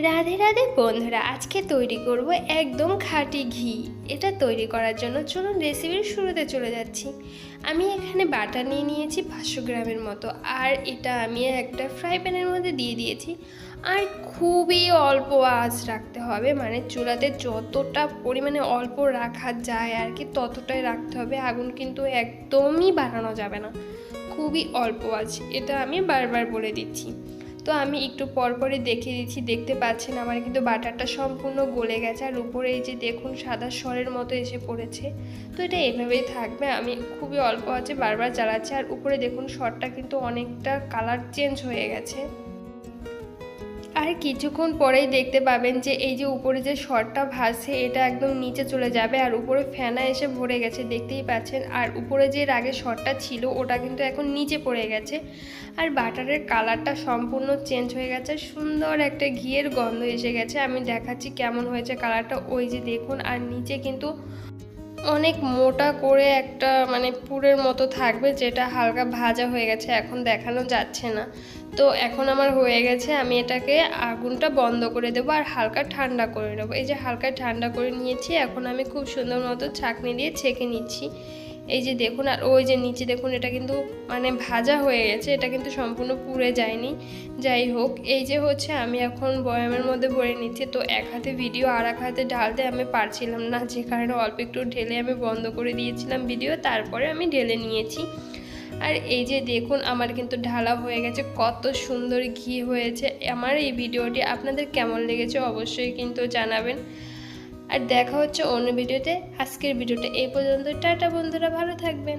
রাধে রাধে বন্ধুরা, আজকে তৈরি করব একদম খাঁটি ঘি। এটা তৈরি করার জন্য চলুন রেসিপির শুরুতে চলে যাচ্ছি। আমি এখানে বাটা নিয়ে নিয়েছি পাঁচশো গ্রামের মতো, আর এটা আমি একটা ফ্রাই প্যানের মধ্যে দিয়ে দিয়েছি। আর খুবই অল্প আঁচ রাখতে হবে মানে চুলাতে যতটা পরিমাণে অল্প রাখা যায় আর কি, ততটাই রাখতে হবে, আগুন কিন্তু একদমই বাড়ানো যাবে না। খুবই অল্প আছে এটা আমি বারবার বলে দিচ্ছি। তো আমি একটু পরপরই দেখে দিচ্ছি, দেখতে পাচ্ছেন আমার কিন্তু বাটারটা সম্পূর্ণ গলে গেছে আর উপরে এই যে দেখুন সাদা স্বরের মতো এসে পড়েছে। তো এটা এভাবেই থাকবে, আমি খুবই অল্প আছে বারবার জ্বালাচ্ছি আর উপরে দেখুন শরটা কিন্তু অনেকটা কালার চেঞ্জ হয়ে গেছে। আর কিছুক্ষণ পরেই দেখতে পাবেন যে এই যে উপরে যে শরটা ভাসে এটা একদম নিচে চলে যাবে আর উপরে ফেনা এসে ভরে গেছে, দেখতেই পাচ্ছেন। আর উপরে যে আগে শরটা ছিল, ওটা কিন্তু এখন নিচে পড়ে গেছে। আর বাটারের কালারটা সম্পূর্ণ চেঞ্জ হয়ে গেছে, সুন্দর একটা ঘিয়ের গন্ধ এসে গেছে। আমি দেখাচ্ছি কেমন হয়েছে কালারটা, ওই যে দেখুন। আর নিচে কিন্তু অনেক মোটা করে একটা মানে পুরের মতো থাকবে, যেটা হালকা ভাজা হয়ে গেছে, এখন দেখানো যাচ্ছে না। তো এখন আমার হয়ে গেছে, আমি এটাকে আগুনটা বন্ধ করে দেবো আর হালকা ঠান্ডা করে নেব। এই যে হালকা ঠান্ডা করে নিয়েছি, এখন আমি খুব সুন্দর মতো ছাঁকনি দিয়ে ছেঁকে নিচ্ছি। এই যে দেখুন, আর ওই যে নিচে দেখুন, এটা কিন্তু মানে ভাজা হয়ে গেছে, এটা কিন্তু সম্পূর্ণ পুড়ে যায়নি। যাই হোক, এই যে হচ্ছে, আমি এখন বয়ামের মধ্যে ভরে নিচ্ছি। তো এক হাতে ভিডিও আর এক হাতে ঢালতে আমি পারছিলাম না, যে কারণে অল্প একটু ঢেলে আমি বন্ধ করে দিয়েছিলাম ভিডিও, তারপরে আমি ঢেলে নিয়েছি। আর এই যে দেখুন, আমার কিন্তু ঢালা হয়ে গেছে, কত সুন্দর ঘি হয়েছে। আমার এই ভিডিওটি আপনাদের কেমন লেগেছে অবশ্যই কিন্তু জানাবেন। আর দেখা হচ্ছে অন্য ভিডিওতে। আজকের ভিডিওটা এই পর্যন্ত টাটা বন্ধুরা ভালো থাকবেন।